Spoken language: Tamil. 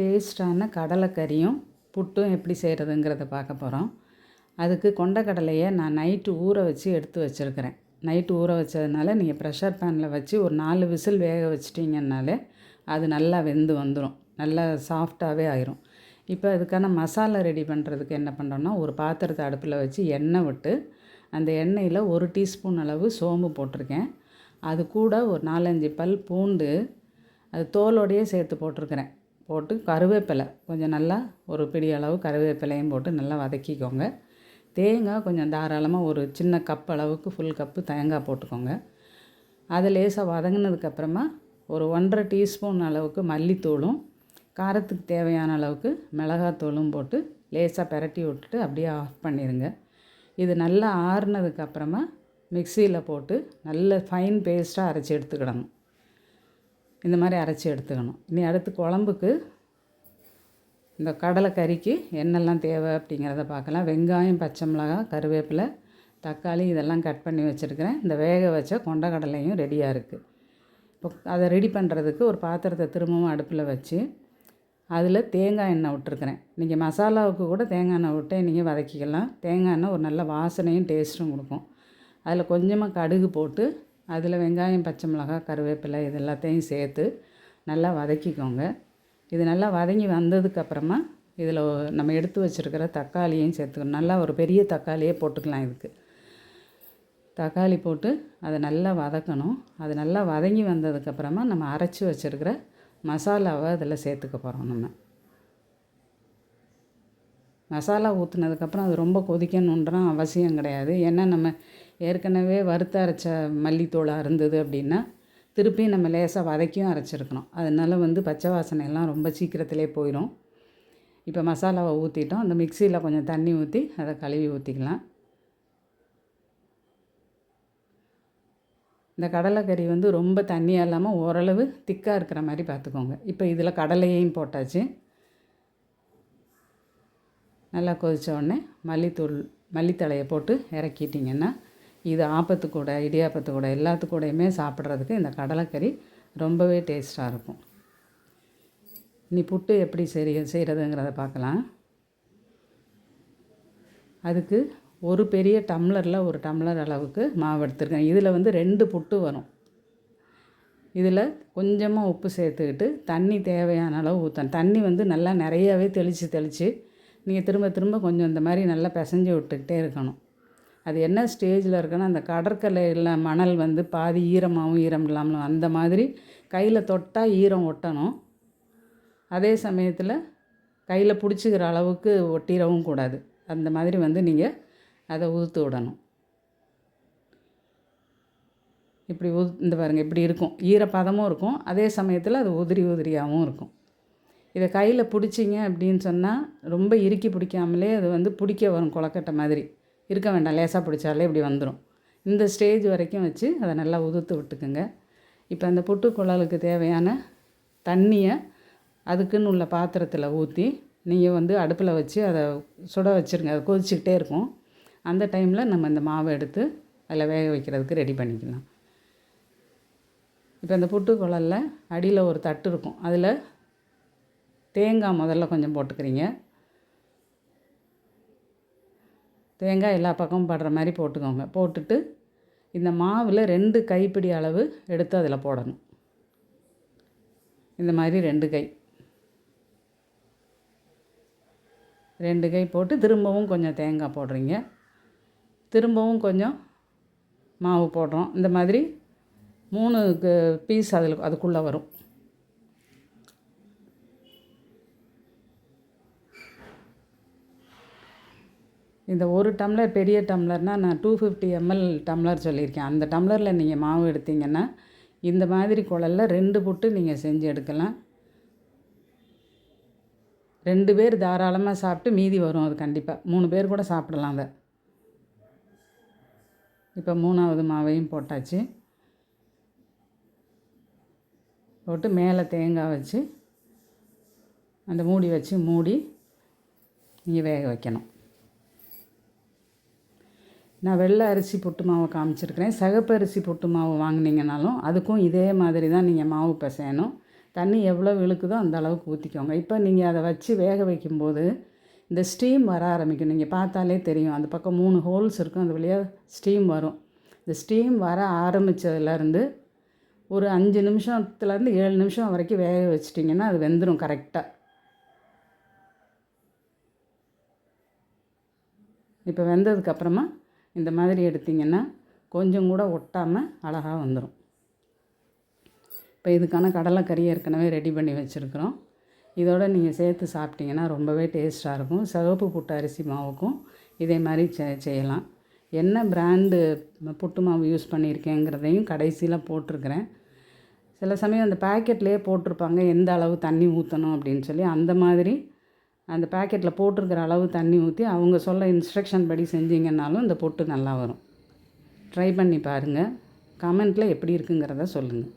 டேஸ்டான கடலைக்கறியும் புட்டும் எப்படி செய்கிறதுங்கிறத பார்க்க போகிறோம் அதுக்கு கொண்டக்கடலையை நான் நைட்டு ஊற வச்சு எடுத்து வச்சுருக்கிறேன். நைட்டு ஊற வச்சதுனால நீங்கள் ப்ரெஷர் பேனில் வச்சு ஒரு நாலு விசில் வேக வச்சிட்டிங்கன்னாலே அது நல்லா வெந்து வந்துடும் நல்லா சாஃப்டாகவே ஆயிரும். இப்போ அதுக்கான மசாலா ரெடி பண்ணுறதுக்கு என்ன பண்ணுறோன்னா ஒரு பாத்திரத்தை அடுப்பில் வச்சு எண்ணெய் விட்டு அந்த எண்ணெயில் ஒரு டீஸ்பூன் அளவு சோம்பு போட்டிருக்கேன். அது கூட ஒரு நாலஞ்சு பல் பூண்டு அது தோலோடையே சேர்த்து போட்டிருக்கிறேன். போட்டு கருவேப்பிலை கொஞ்சம் நல்லா ஒரு பிடி அளவு கருவேப்பிலையும் போட்டு நல்லா வதக்கிக்கோங்க. தேங்காய் கொஞ்சம் தாராளமாக ஒரு சின்ன கப் அளவுக்கு ஃபுல் கப்பு தேங்காய் போட்டுக்கோங்க. அது லேசாக வதங்கினதுக்கப்புறமா ஒரு ஒன்றரை டீஸ்பூன் அளவுக்கு மல்லித்தூளும் காரத்துக்கு தேவையான அளவுக்கு மிளகாத்தூளும் போட்டு லேசாக பெரட்டி விட்டுட்டு அப்படியே ஆஃப் பண்ணிடுங்க. இது நல்லா ஆறுனதுக்கப்புறமா மிக்சியில் போட்டு நல்ல ஃபைன் பேஸ்ட்டாக அரைச்சி எடுத்துக்கிடணும். இந்த மாதிரி அரைச்சி எடுத்துக்கணும். இனி அடுத்து குழம்புக்கு இந்த கடலை கறிக்கு என்னெல்லாம் தேவை அப்படிங்கிறத பார்க்கலாம். வெங்காயம் பச்சை மிளகாய் கருவேப்பிலை தக்காளி இதெல்லாம் கட் பண்ணி வச்சுருக்கிறேன். இந்த வேக வச்ச கொண்டக்கடலையும் ரெடியாக இருக்குது இப்போ அதை ரெடி பண்ணுறதுக்கு ஒரு பாத்திரத்தை திரும்பவும் அடுப்பில் வச்சு அதில் தேங்காய் எண்ணெய் விட்டுருக்குறேன். நீங்கள் மசாலாவுக்கு கூட தேங்காய் எண்ணெய் விட்டு நீங்கள் வதக்கிக்கலாம். தேங்காய் எண்ணெய் ஒரு நல்ல வாசனையும் டேஸ்ட்டும் கொடுக்கும். அதில் கொஞ்சமாக கடுகு போட்டு அதில் வெங்காயம் பச்சை மிளகாய் கருவேப்பிலை இது எல்லாத்தையும் சேர்த்து நல்லா வதக்கிக்கோங்க. இது நல்லா வதங்கி வந்ததுக்கப்புறமா இதில் நம்ம எடுத்து வச்சுருக்கிற தக்காளியையும் சேர்த்துக்கணும். நல்லா ஒரு பெரிய தக்காளியே போட்டுக்கலாம் இதுக்கு. தக்காளி போட்டு அதை நல்லா வதக்கணும். அது நல்லா வதங்கி வந்ததுக்கப்புறமா நம்ம அரைச்சி வச்சுருக்கிற மசாலாவை அதில் சேர்த்துக்க போகிறோம் நம்ம. மசாலா ஊற்றுனதுக்கப்புறம் அது ரொம்ப கொதிக்கணுன்றான் அவசியம் கிடையாது. ஏன்னா நம்ம ஏற்கனவே வறுத்து அரைச்ச மல்லித்தூளாக இருந்தது அப்படின்னா திருப்பி நம்ம லேசாக வதக்கியும் அரைச்சிருக்கணும். அதனால வந்து பச்சை வாசனை எல்லாம் ரொம்ப சீக்கிரத்திலே போயிடும் இப்போ மசாலாவை ஊற்றிட்டோம் அந்த மிக்சியில் கொஞ்சம் தண்ணி ஊற்றி அதை கழுவி ஊற்றிக்கலாம் இந்த கடலைக்கறி வந்து ரொம்ப தண்ணியாக இல்லாமல் ஓரளவு திக்காக இருக்கிற மாதிரி பார்த்துக்கோங்க. இப்போ இதில் கடலையையும் போட்டாச்சு. நல்லா கொதித்த உடனே மல்லித்தூள் மல்லித்தழையை போட்டு இறக்கிட்டிங்கன்னா இது ஆப்பத்து கூட இடியாப்பத்து கூட எல்லாத்து கூடயுமே சாப்பிட்றதுக்கு இந்த கடலைக்கறி ரொம்பவே டேஸ்ட்டாக இருக்கும். நீ புட்டு எப்படி சரி செய்கிறதுங்கிறத பார்க்கலாம். அதுக்கு ஒரு பெரிய டம்ளரில் ஒரு டம்ளர் அளவுக்கு மாவு எடுத்துருக்கேன். இதில் வந்து ரெண்டு புட்டு வரும். இதில் கொஞ்சமாக உப்பு சேர்த்துக்கிட்டு தண்ணி தேவையான அளவு ஊற்றணும் தண்ணி வந்து நல்லா நிறையாவே தெளித்து தெளித்து நீங்கள் திரும்ப திரும்ப கொஞ்சம் இந்த மாதிரி நல்லா பிசைஞ்சு விட்டுக்கிட்டே இருக்கணும். அது என்ன ஸ்டேஜில் இருக்குன்னா அந்த கடற்கரையில் மணல் வந்து பாதி ஈரமாகவும் ஈரம் இல்லாமலும் அந்த மாதிரி கையில் தொட்டால் ஈரம் ஒட்டணும். அதே சமயத்தில் கையில் பிடிச்சிக்கிற அளவுக்கு ஒட்டிடவும் கூடாது. அந்த மாதிரி வந்து நீங்கள் அதை உதுத்து விடணும். இப்படி உது இந்த பாருங்கள் இப்படி இருக்கும். ஈரப்பதமும் இருக்கும். அதே சமயத்தில் அது உதிரி உதிரியாகவும் இருக்கும். இதை கையில் பிடிச்சிங்க அப்படின்னு சொன்னால் ரொம்ப இறுக்கி பிடிக்காமலே அது வந்து பிடிக்க வரும் கொலக்கட்டை மாதிரி. இருக்க வேண்டாம் லேசாக பிடிச்சாலே இப்படி வந்துடும் இந்த ஸ்டேஜ் வரைக்கும் வச்சு அதை நல்லா உதுத்து விட்டுக்குங்க. இப்போ அந்த புட்டு குழலுக்கு தேவையான தண்ணியை அதுக்குன்னு உள்ள பாத்திரத்தில் ஊற்றி நீங்கள் வந்து அடுப்பில் வச்சு அதை சுட வச்சுருங்க. அது கொதிச்சுக்கிட்டே இருக்கும். அந்த டைமில் நம்ம இந்த மாவை எடுத்து அதில் வேக வைக்கிறதுக்கு ரெடி பண்ணிக்கலாம். இப்போ இந்த புட்டு குழலில் அடியில் ஒரு தட்டு இருக்கும். அதில் தேங்காய் முதல்ல கொஞ்சம் போட்டுக்கிறீங்க. தேங்காய் எல்லா பக்கமும் படுற மாதிரி போட்டுக்கோங்க. போட்டுட்டு இந்த மாவில் ரெண்டு கைப்பிடி அளவு எடுத்து அதில் போடணும். இந்த மாதிரி ரெண்டு கை. ரெண்டு கை போட்டு திரும்பவும் கொஞ்சம் தேங்காய் போடுறீங்க. திரும்பவும் கொஞ்சம் மாவு போடுறோம். இந்த மாதிரி மூணு பீஸ் அதில் அதுக்குள்ளே வரும். இந்த ஒரு டம்ளர் பெரிய டம்ளர்னால் நான் டூ ஃபிஃப்டி எம்எல் டம்ளர் சொல்லியிருக்கேன். அந்த டம்ளரில் நீங்கள் மாவு எடுத்தீங்கன்னா இந்த மாதிரி குழலில் ரெண்டு புட்டு நீங்கள் செஞ்சு எடுக்கலாம். ரெண்டு பேர் தாராளமாக சாப்பிட்டு மீதி வரும் அது கண்டிப்பாக மூணு பேர் கூட சாப்பிடலாம் அதை. இப்போ மூணாவது மாவையும் போட்டாச்சு. போட்டு மேலே தேங்காய் வச்சு அந்த மூடி வச்சு மூடி நீங்கள் வேக வைக்கணும். நான் வெள்ளை அரிசி புட்டு மாவை காமிச்சிருக்கிறேன். சகப்பு அரிசி புட்டு மாவு வாங்கினீங்கனாலும் அதுக்கும் இதே மாதிரி தான் நீங்கள் மாவு பிசையணும். தண்ணி எவ்வளோ இழுக்குதோ அந்த அளவுக்கு ஊற்றிக்கோங்க இப்போ நீங்கள் அதை வச்சு வேக வைக்கும்போது இந்த ஸ்டீம் வர ஆரம்பிக்கும். நீங்கள் பார்த்தாலே தெரியும். அந்த பக்கம் மூணு ஹோல்ஸ் இருக்கும். அது வழியாக ஸ்டீம் வரும். இந்த ஸ்டீம் வர ஆரம்பித்ததுலேருந்து ஒரு அஞ்சு நிமிஷத்துலேருந்து ஏழு நிமிஷம் வரைக்கும் வேக வச்சிட்டிங்கன்னா அது வெந்துடும் கரெக்டாக இப்போ வெந்ததுக்கப்புறமா இந்த மாதிரி எடுத்திங்கன்னா கொஞ்சம் கூட ஒட்டாமல் அழகாக வந்துடும் இப்போ இதுக்கான கடலைக்கறி ஏற்கனவே ரெடி பண்ணி வச்சுருக்குறோம். இதோட நீங்கள் சேர்த்து சாப்பிட்டிங்கன்னா ரொம்பவே டேஸ்ட்டாக இருக்கும். சிவப்பு புட்டு அரிசி மாவுக்கும் இதே மாதிரி செ செய்யலாம். என்ன பிராண்டு புட்டு மாவு யூஸ் பண்ணியிருக்கேங்கிறதையும் கடைசியில் போட்டிருக்கிறேன். சில சமயம் அந்த பேக்கெட்லேயே போட்டிருப்பாங்க எந்த அளவு தண்ணி ஊற்றணும் அப்படின்னு சொல்லி. அந்த மாதிரி அந்த பேக்கெட்டில் போட்டிருக்கிற அளவு தண்ணி ஊற்றி அவங்க சொல்ல இன்ஸ்ட்ரக்ஷன் படி செஞ்சீங்கன்னாலும் இந்த பொட்டு நல்லா வரும். ட்ரை பண்ணி பாருங்கள் கமெண்ட்டில் எப்படி இருக்குங்கிறத சொல்லுங்கள்